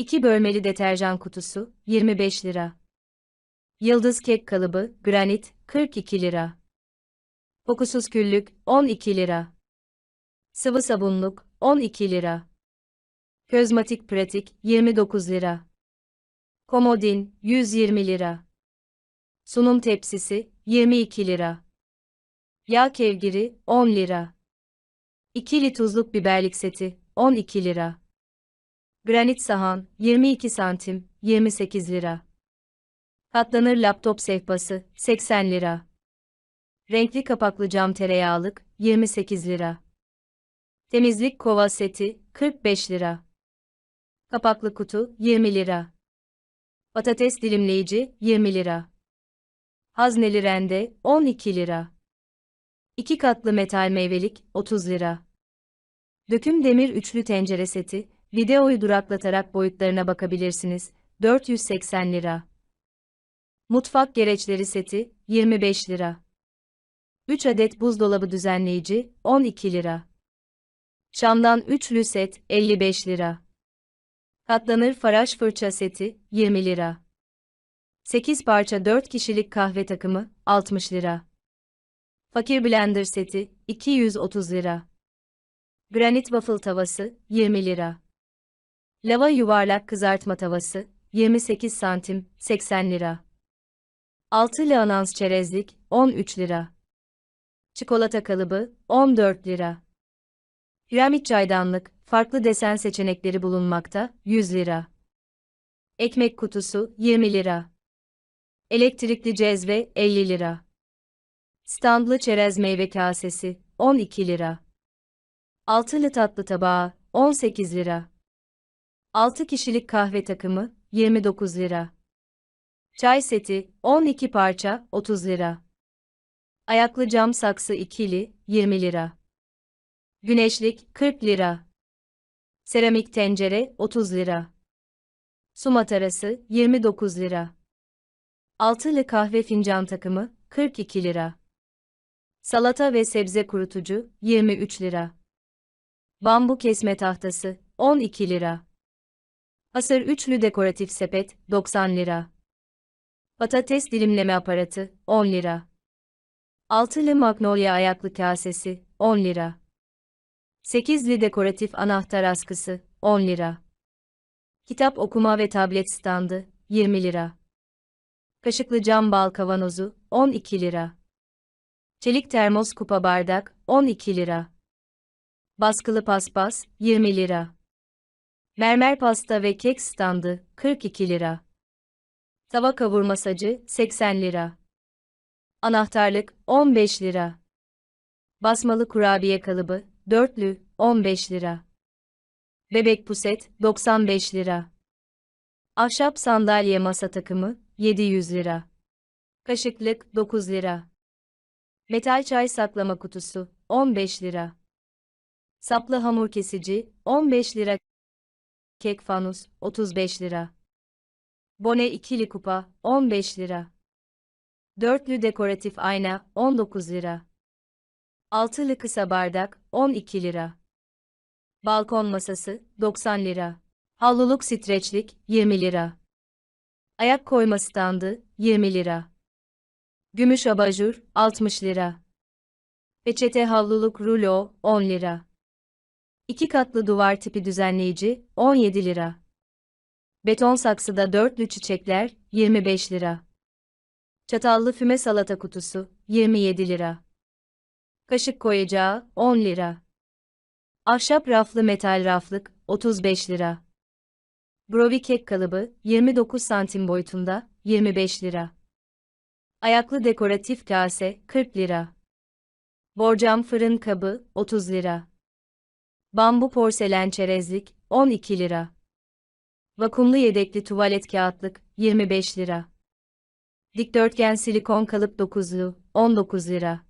2 bölmeli deterjan kutusu, 25 lira. Yıldız kek kalıbı, granit, 42 lira. Kokusuz küllük, 12 lira. Sıvı sabunluk, 12 lira. Közmatik pratik, 29 lira. Komodin, 120 lira. Sunum tepsisi, 22 lira. Yağ kevgiri, 10 lira. İkili tuzluk biberlik seti, 12 lira. Granit sahan, 22 santim, 28 lira. Katlanır laptop sehpası, 80 lira. Renkli kapaklı cam tereyağlık, 28 lira. Temizlik kova seti, 45 lira. Kapaklı kutu, 20 lira. Patates dilimleyici, 20 lira. Hazneli rende, 12 lira. İki katlı metal meyvelik, 30 lira. Döküm demir üçlü tencere seti, videoyu duraklatarak boyutlarına bakabilirsiniz, 480 lira. Mutfak gereçleri seti, 25 lira. 3 adet buzdolabı düzenleyici, 12 lira. Şam'dan üçlü set, 55 lira. Katlanır faraş fırça seti, 20 lira. 8 parça 4 kişilik kahve takımı, 60 lira. Fakir blender seti, 230 lira. Granit waffle tavası, 20 lira. Lava yuvarlak kızartma tavası, 28 santim, 80 lira. Altılı anans çerezlik, 13 lira. Çikolata kalıbı, 14 lira. Piramit çaydanlık, farklı desen seçenekleri bulunmakta, 100 lira. Ekmek kutusu, 20 lira. Elektrikli cezve, 50 lira. Standlı çerez meyve kasesi, 12 lira. Altılı tatlı tabağı, 18 lira. 6 kişilik kahve takımı, 29 lira. Çay seti, 12 parça, 30 lira. Ayaklı cam saksı ikili, 20 lira. Güneşlik, 40 lira. Seramik tencere, 30 lira. Su matarası, 29 lira. Altılı kahve fincan takımı, 42 lira. Salata ve sebze kurutucu, 23 lira. Bambu kesme tahtası, 12 lira. Hasır üçlü dekoratif sepet, 90 lira. Patates dilimleme aparatı, 10 lira. Altılı magnolia ayaklı kasesi, 10 lira. Sekizli dekoratif anahtar askısı, 10 lira. Kitap okuma ve tablet standı, 20 lira. Kaşıklı cam bal kavanozu, 12 lira. Çelik termos kupa bardak, 12 lira. Baskılı paspas, 20 lira. Mermer pasta ve kek standı, 42 lira. Tava kavurma sacı, 80 lira. Anahtarlık, 15 lira. Basmalı kurabiye kalıbı, dörtlü, 15 lira. Bebek puset, 95 lira. Ahşap sandalye masa takımı, 700 lira. Kaşıklık, 9 lira. Metal çay saklama kutusu, 15 lira. Saplı hamur kesici, 15 lira. Kek fanus, 35 lira. Bone ikili kupa, 15 lira. Dörtlü dekoratif ayna, 19 lira. Altılı kısa bardak, 12 lira. Balkon masası, 90 lira. Havluluk streçlik, 20 lira. Ayak koyma standı, 20 lira. Gümüş abajur, 60 lira. Peçete havluluk rulo, 10 lira. İki katlı duvar tipi düzenleyici, 17 lira. Beton saksıda dörtlü çiçekler, 25 lira. Çatallı füme salata kutusu, 27 lira. Kaşık koyacağı, 10 lira. Ahşap raflı metal raflık, 35 lira. Brovi kek kalıbı, 29 santim boyutunda, 25 lira. Ayaklı dekoratif kase, 40 lira. Borcam fırın kabı, 30 lira. Bambu porselen çerezlik, 12 lira. Vakumlu yedekli tuvalet kağıtlık, 25 lira. Dikdörtgen silikon kalıp dokuzlu, 19 lira.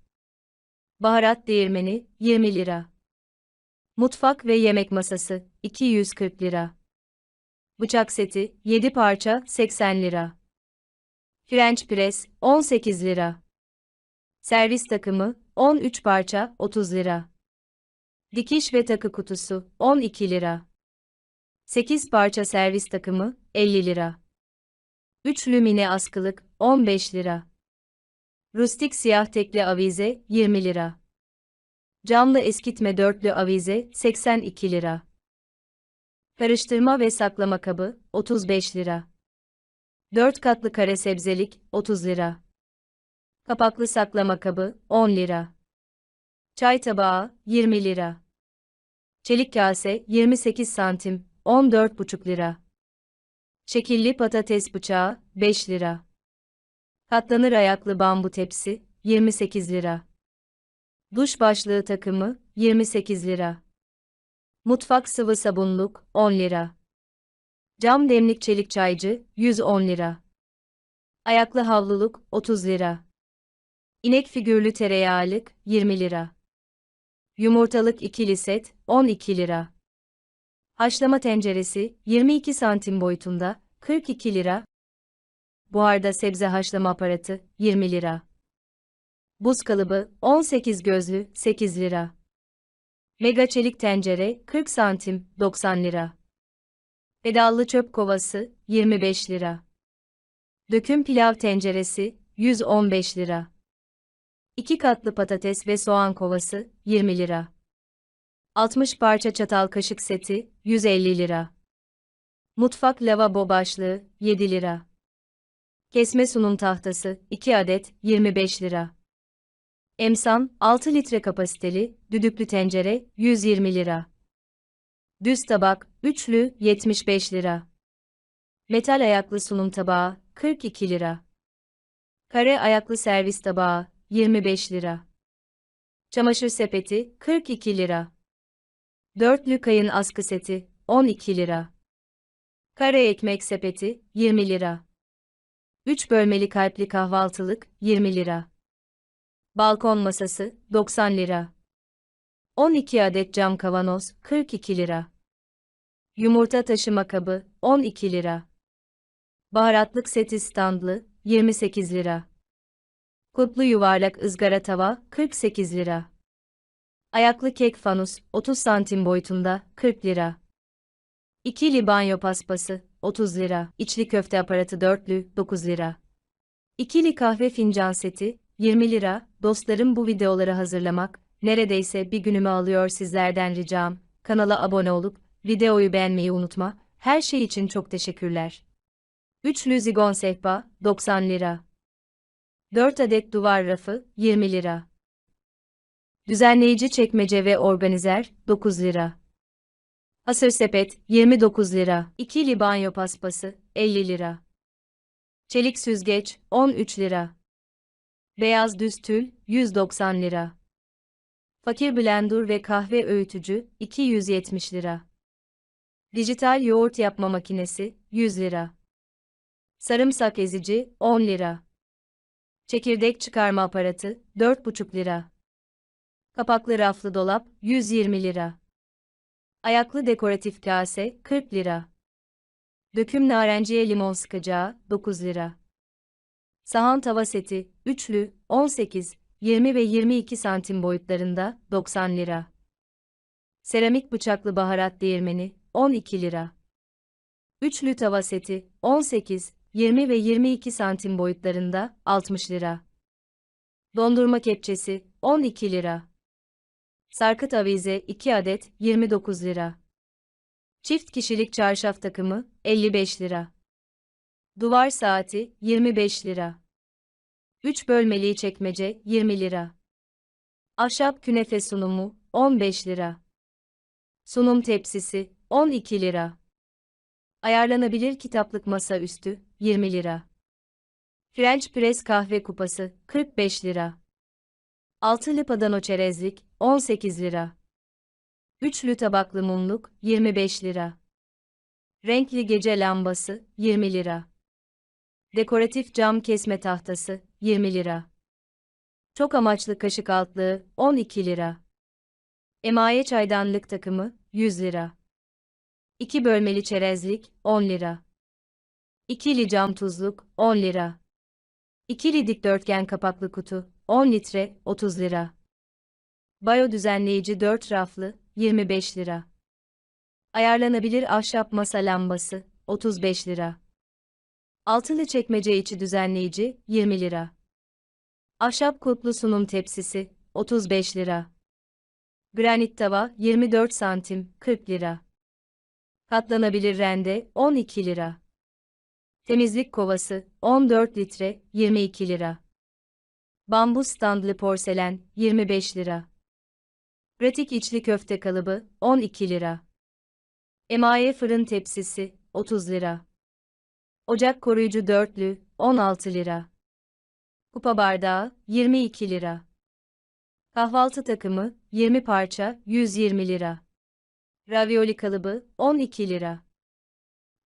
Baharat değirmeni, 20 lira. Mutfak ve yemek masası, 240 lira. Bıçak seti, 7 parça, 80 lira. French press, 18 lira. Servis takımı, 13 parça, 30 lira. Dikiş ve takı kutusu, 12 lira. 8 parça servis takımı 50 lira. Üçlü mini askılık 15 lira. Rustik siyah tekli avize 20 lira. Camlı eskitme dörtlü avize 82 lira. Karıştırma ve saklama kabı 35 lira. 4 katlı kare sebzelik 30 lira. Kapaklı saklama kabı 10 lira. Çay tabağı 20 lira. Çelik kase 28 santim 14,5 lira. Şekilli patates bıçağı 5 lira. Katlanır ayaklı bambu tepsi 28 lira. Duş başlığı takımı 28 lira. Mutfak sıvı sabunluk 10 lira. Cam demlik çelik çaycı 110 lira. Ayaklı havluluk 30 lira. İnek figürlü tereyağlık 20 lira. Yumurtalık ikili set 12 lira. Haşlama tenceresi 22 santim boyutunda 42 lira. Buharda sebze haşlama aparatı 20 lira. Buz kalıbı 18 gözlü 8 lira. Mega çelik tencere 40 santim 90 lira. Pedallı çöp kovası 25 lira. Döküm pilav tenceresi 115 lira. 2 katlı patates ve soğan kovası 20 lira. 60 parça çatal kaşık seti 150 lira. Mutfak lavabo başlığı 7 lira. Kesme sunum tahtası 2 adet 25 lira. Emsan 6 litre kapasiteli düdüklü tencere 120 lira. Düz tabak üçlü 75 lira. Metal ayaklı sunum tabağı 42 lira. Kare ayaklı servis tabağı 25 lira. Çamaşır sepeti 42 lira. Dörtlü kayın askı seti 12 lira. Kare ekmek sepeti 20 lira. 3 bölmeli kalpli kahvaltılık 20 lira. Balkon masası 90 lira. 12 adet cam kavanoz 42 lira. Yumurta taşıma kabı 12 lira. Baharatlık seti standlı 28 lira. Kutlu yuvarlak ızgara tava 48 lira. Ayaklı kek fanus 30 santim boyutunda 40 lira. İkili banyo paspası 30 lira. İçli köfte aparatı dörtlü 9 lira. İkili kahve fincan seti 20 lira. Dostlarım bu videoları hazırlamak neredeyse bir günümü alıyor sizlerden ricam. Kanala abone olup videoyu beğenmeyi unutma. Her şey için çok teşekkürler. Üçlü zigon sehpa 90 lira. 4 adet duvar rafı 20 lira. Düzenleyici çekmece ve organizer 9 lira. Hasır sepet 29 lira. İkili banyo paspası 50 lira. Çelik süzgeç 13 lira. Beyaz düz tül 190 lira. Fakir blender ve kahve öğütücü 270 lira. Dijital yoğurt yapma makinesi 100 lira. Sarımsak ezici 10 lira. Çekirdek çıkarma aparatı 4,5 lira. Kapaklı raflı dolap 120 lira. Ayaklı dekoratif kase 40 lira. Döküm narenciye limon sıkacağı 9 lira. Sahan tava seti üçlü 18, 20 ve 22 santim boyutlarında 90 lira. Seramik bıçaklı baharat değirmeni 12 lira. Üçlü tava seti 18, 20 ve 22 santim boyutlarında 60 lira. Dondurma kepçesi 12 lira. Sarkıt avize 2 adet 29 lira. Çift kişilik çarşaf takımı 55 lira. Duvar saati 25 lira. 3 bölmeli çekmece 20 lira. Ahşap künefe sunumu 15 lira. Sunum tepsisi 12 lira. Ayarlanabilir kitaplık masa üstü 20 lira. French press kahve kupası 45 lira. Altılı padano çerezlik 18 lira. Üçlü tabaklı mumluk 25 lira. Renkli gece lambası 20 lira. Dekoratif cam kesme tahtası 20 lira. Çok amaçlı kaşık altlığı 12 lira. Emaye çaydanlık takımı 100 lira. 2 bölmeli çerezlik 10 lira. İkili cam tuzluk 10 lira. İkili dikdörtgen kapaklı kutu 10 litre 30 lira. Bayo düzenleyici 4 raflı 25 lira. Ayarlanabilir ahşap masa lambası, 35 lira. Altılı çekmece içi düzenleyici, 20 lira. Ahşap kulplu sunum tepsisi, 35 lira. Granit tava, 24 santim, 40 lira. Katlanabilir rende, 12 lira. Temizlik kovası, 14 litre, 22 lira. Bambu standlı porselen, 25 lira. Pratik içli köfte kalıbı, 12 lira. Emaye fırın tepsisi, 30 lira. Ocak koruyucu dörtlü, 16 lira. Kupa bardağı, 22 lira. Kahvaltı takımı, 20 parça, 120 lira. Ravioli kalıbı, 12 lira.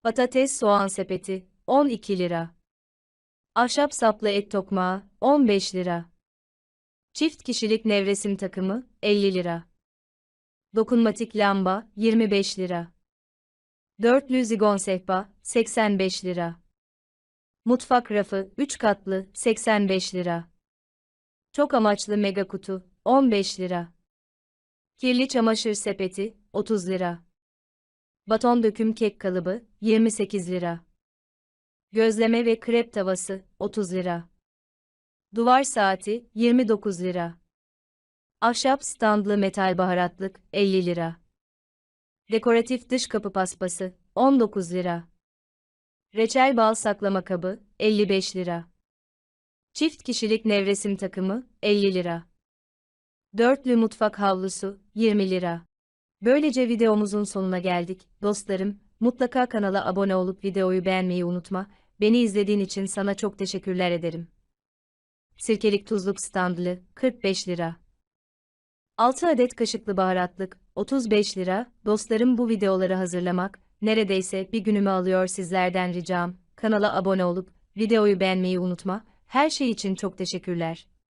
Patates soğan sepeti, 12 lira. Ahşap saplı et tokmağı, 15 lira. Çift kişilik nevresim takımı, 50 lira. Dokunmatik lamba, 25 lira. Dörtlü zigon sehpa, 85 lira. Mutfak rafı, 3 katlı, 85 lira. Çok amaçlı mega kutu, 15 lira. Kirli çamaşır sepeti, 30 lira. Baton döküm kek kalıbı, 28 lira. Gözleme ve krep tavası, 30 lira. Duvar saati, 29 lira. Ahşap standlı metal baharatlık, 50 lira. Dekoratif dış kapı paspası, 19 lira. Reçel bal saklama kabı, 55 lira. Çift kişilik nevresim takımı, 50 lira. Dörtlü mutfak havlusu, 20 lira. Böylece videomuzun sonuna geldik. Dostlarım, mutlaka kanala abone olup videoyu beğenmeyi unutma. Beni izlediğin için sana çok teşekkürler ederim. Sirkelik tuzluk standlı, 45 lira. 6 adet kaşıklı baharatlık, 35 lira. Dostlarım bu videoları hazırlamak, neredeyse bir günümü alıyor sizlerden ricam. Kanala abone olup, videoyu beğenmeyi unutma. Her şey için çok teşekkürler.